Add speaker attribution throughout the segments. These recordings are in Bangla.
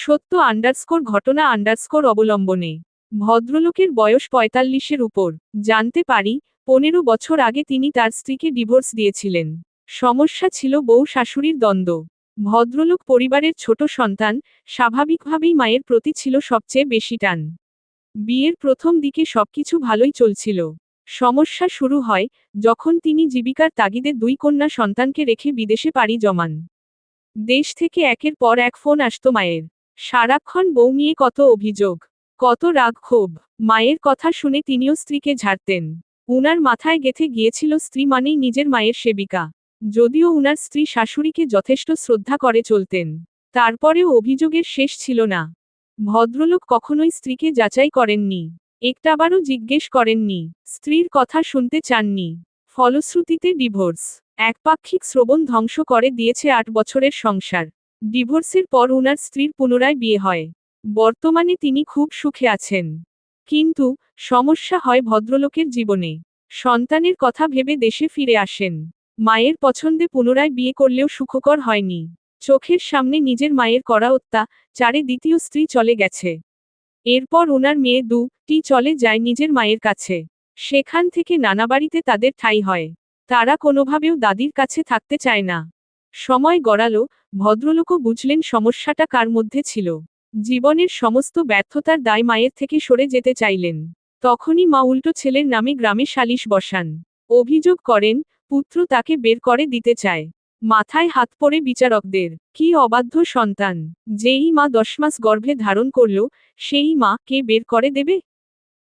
Speaker 1: সত্য আন্ডারস্কোর ঘটনা আন্ডারস্কোর অবলম্বনে। ভদ্রলোকের বয়স পঁয়তাল্লিশের উপর। জানতে পারি, পনেরো বছর আগে তিনি তার স্ত্রীকে ডিভোর্স দিয়েছিলেন। সমস্যা ছিল বউ শাশুড়ির দ্বন্দ্ব। ভদ্রলোক পরিবারের ছোট সন্তান, স্বাভাবিকভাবেই মায়ের প্রতি ছিল সবচেয়ে বেশি টান। বিয়ের প্রথম দিকে সবকিছু ভালোই চলছিল। সমস্যা শুরু হয় যখন তিনি জীবিকার তাগিদে দুই কন্যা সন্তানকে রেখে বিদেশে পাড়ি জমান। দেশ থেকে একের পর এক ফোন আসত মায়ের। সারাক্ষণ বউ নিয়ে কত অভিযোগ, কত রাগ ক্ষোভ মায়ের কথা শুনে তিনিও স্ত্রীকে ঝাড়তেন। উনার মাথায় গেথে গিয়েছিল স্ত্রী মানেই নিজের মায়ের সেবিকা। যদিও উনার স্ত্রী শাশুড়িকে যথেষ্ট শ্রদ্ধা করে চলতেন, তারপরেও অভিযোগের শেষ ছিল না। ভদ্রলোক কখনোই স্ত্রীকে যাচাই করেননি, একটাবারও জিজ্ঞেস করেননি, স্ত্রীর কথা শুনতে চাননি। ফলশ্রুতিতে ডিভোর্স, একপাক্ষিক শ্রবণ ধ্বংস করে দিয়েছে আট বছরের সংসার। ডিভোর্সের পর উনার স্ত্রীর পুনরায় বিয়ে হয়। বর্তমানে তিনি খুব সুখে আছেন। কিন্তু, সমস্যা হয় ভদ্রলোকের জীবনে। সন্তানের কথা ভেবে দেশে ফিরে আসেন। মায়ের পছন্দে পুনরায় বিয়ে করলেও সুখকর হয়নি। চোখের সামনে নিজের মায়ের করা হত্যা, চারে দ্বিতীয় স্ত্রী চলে গেছে। এরপর ওনার মেয়ে দু, টি চলে যায় নিজের মায়ের কাছে। সেখান থেকে নানা বাড়িতে তাদের ঠাই হয়। তারা কোনোভাবেও দাদির কাছে থাকতে চায় না। সময় গড়ালো ভদ্রলোকও বুঝলেন সমস্যাটা কার মধ্যে ছিল। জীবনের সমস্ত ব্যর্থতার দায় মায়ের থেকে সরে যেতে চাইলেন। তখনই মা উল্টো ছেলের নামে গ্রামে সালিশ বসান। অভিযোগ করেন, পুত্র তাকে বের করে দিতে চায়। মাথায় হাত পড়ে বিচারকদের, কি অবাধ্য সন্তান, যেই মা দশ মাস গর্ভে ধারণ করল, সেই মা কে বের করে দেবে?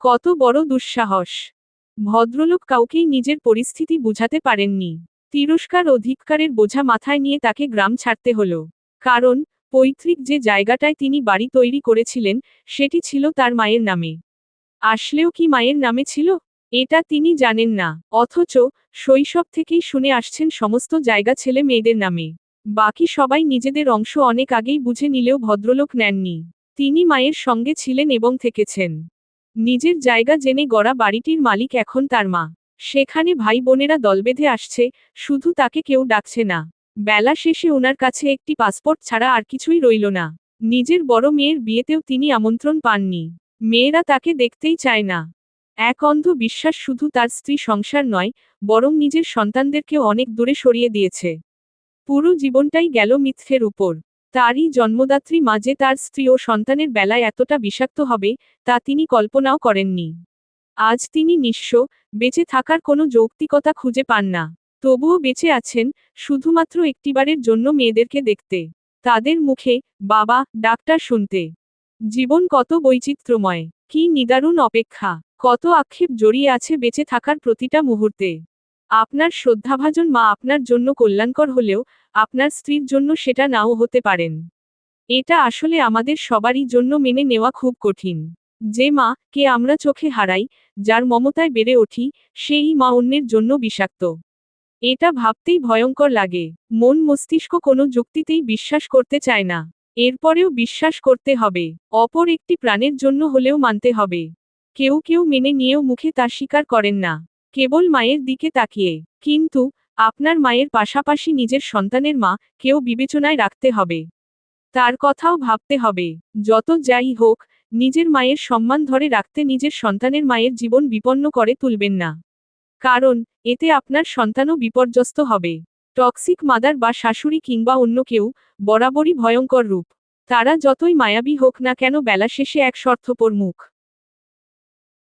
Speaker 1: কত বড় দুঃসাহস। ভদ্রলোক কাউকেই নিজের পরিস্থিতি বুঝাতে পারেননি। তিরস্কার অধিকারের বোঝা মাথায় নিয়ে তাকে গ্রাম ছাড়তে হল। কারণ, পৈতৃক যে জায়গাটায় তিনি বাড়ি তৈরি করেছিলেন, সেটি ছিল তার মায়ের নামে। আসলেও কি মায়ের নামে ছিল? এটা তিনি জানেন না। অথচ, শৈশব থেকেই শুনে আসছেন সমস্ত জায়গা ছেলে মেয়েদের নামে। বাকি সবাই নিজেদের অংশ অনেক আগেই বুঝে নিলেও ভদ্রলোক নেননি। তিনি মায়ের সঙ্গে ছিলেন এবং থেকেছেন। নিজের জায়গা জেনে গড়া বাড়িটির মালিক এখন তার মা। সেখানে ভাই বোনেরা দল বেঁধে আসছে, শুধু তাকে কেউ ডাকছে না। বেলা শেষে ওনার কাছে একটি পাসপোর্ট ছাড়া আর কিছুই রইল না। নিজের বড় মেয়ের বিয়েতেও তিনি আমন্ত্রণ পাননি। মেয়েরা তাকে দেখতেই চায় না। এক অন্ধ বিশ্বাস শুধু তার স্ত্রী সংসার নয়, বরং নিজের সন্তানদেরকেও অনেক দূরে সরিয়ে দিয়েছে। পুরো জীবনটাই গেল মিথ্যের উপর। তারই জন্মদাত্রী মাঝে তার স্ত্রী ও সন্তানের বেলায় এতটা বিষাক্ত হবে, তা তিনি কল্পনাও করেননি। আজ তিনি নিঃস্ব, বেঁচে থাকার কোনো যৌক্তিকতা খুঁজে পান না। তবুও বেঁচে আছেন শুধুমাত্র একটিবারের জন্য মেয়েদেরকে দেখতে। তাদের মুখে বাবা, ডাক্তার শুনতে। জীবন কত বৈচিত্র্যময়, কি নিদারুণ অপেক্ষা, কত আক্ষেপ জড়িয়ে আছে বেঁচে থাকার প্রতিটা মুহূর্তে। আপনার শ্রদ্ধাভাজন মা আপনার জন্য কল্যাণকর হলেও আপনার স্ত্রীর জন্য সেটা নাও হতে পারেন। এটা আসলে আমাদের সবারই জন্য মেনে নেওয়া খুব কঠিন। যে মা কে আমরা চোখে হারাই, যার মমতায় বেড়ে উঠি, সেই মা অন্যের জন্য বিষাক্ত। এটা ভাবতেই ভয়ঙ্কর লাগে। মন মস্তিষ্ক কোনো যুক্তিতেই বিশ্বাস করতে চায় না। এরপরেও বিশ্বাস করতে হবে। অপর একটি প্রাণের জন্য হলেও মানতে হবে। কেউ কেউ মেনে নিয়েও মুখে তা স্বীকার করেন না। কেবল মায়ের দিকে তাকিয়ে। কিন্তু, আপনার মায়ের পাশাপাশি নিজের সন্তানের মা কেউ বিবেচনায় রাখতে হবে। তার কথাও ভাবতে হবে। যত যাই হোক নিজের মায়ের সম্মান ধরে রাখতে নিজের সন্তানের মায়ের জীবন বিপন্ন করে তুলবেন না। কারণ, এতে আপনার সন্তানও বিপর্যস্ত হবে। টক্সিক মাদার বা শাশুড়ি কিংবা অন্য কেউ, বরাবরই ভয়ঙ্কর রূপ। তারা যতই মায়াবী হোক না কেন বেলা শেষে এক স্বার্থপর মুখ।